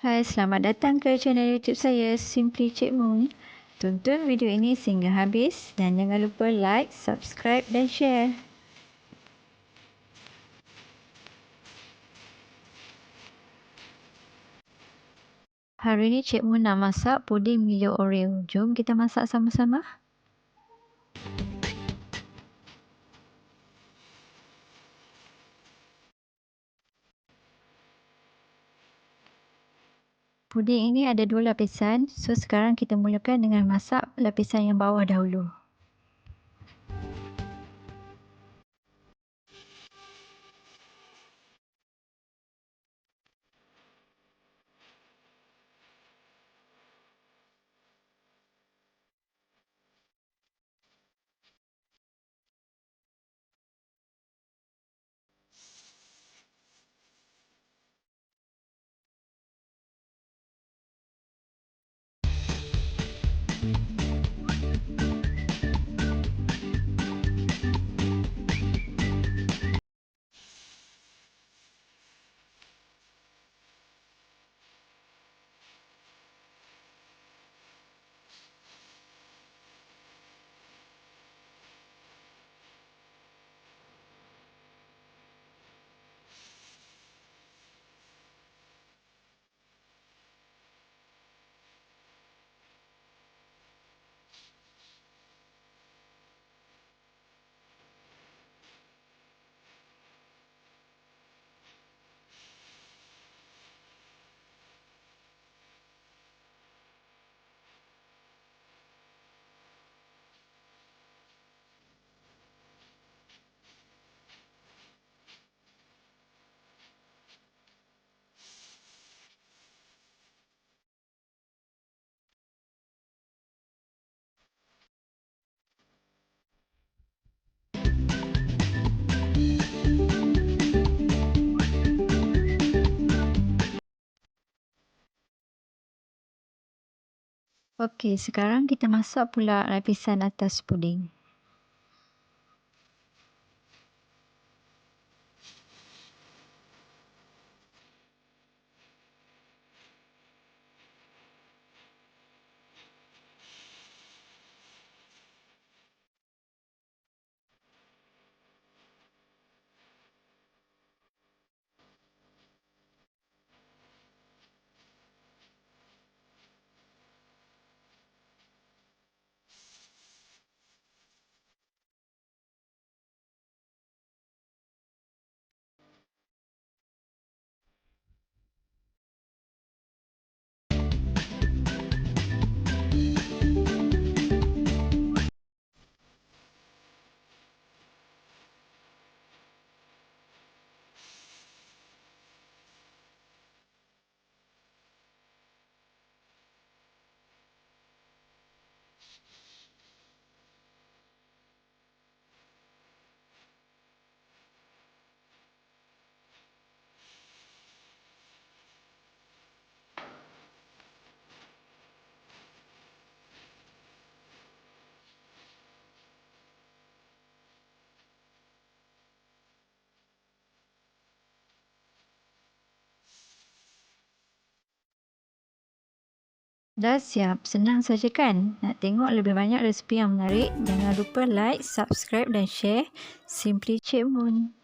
Hai, selamat datang ke channel YouTube saya Simply Cik Moon. Tonton video ini sehingga habis dan jangan lupa like, subscribe dan share. Hari ini Cik Moon nak masak puding Milo Oreo. Jom kita masak sama-sama. Puding ini ada dua lapisan, so sekarang kita mulakan dengan masak lapisan yang bawah dahulu. Okey, sekarang kita masak pula lapisan atas puding. Dah siap, senang saja kan? Nak tengok lebih banyak resipi yang menarik? Jangan lupa like, subscribe dan share Simply Cik Moon.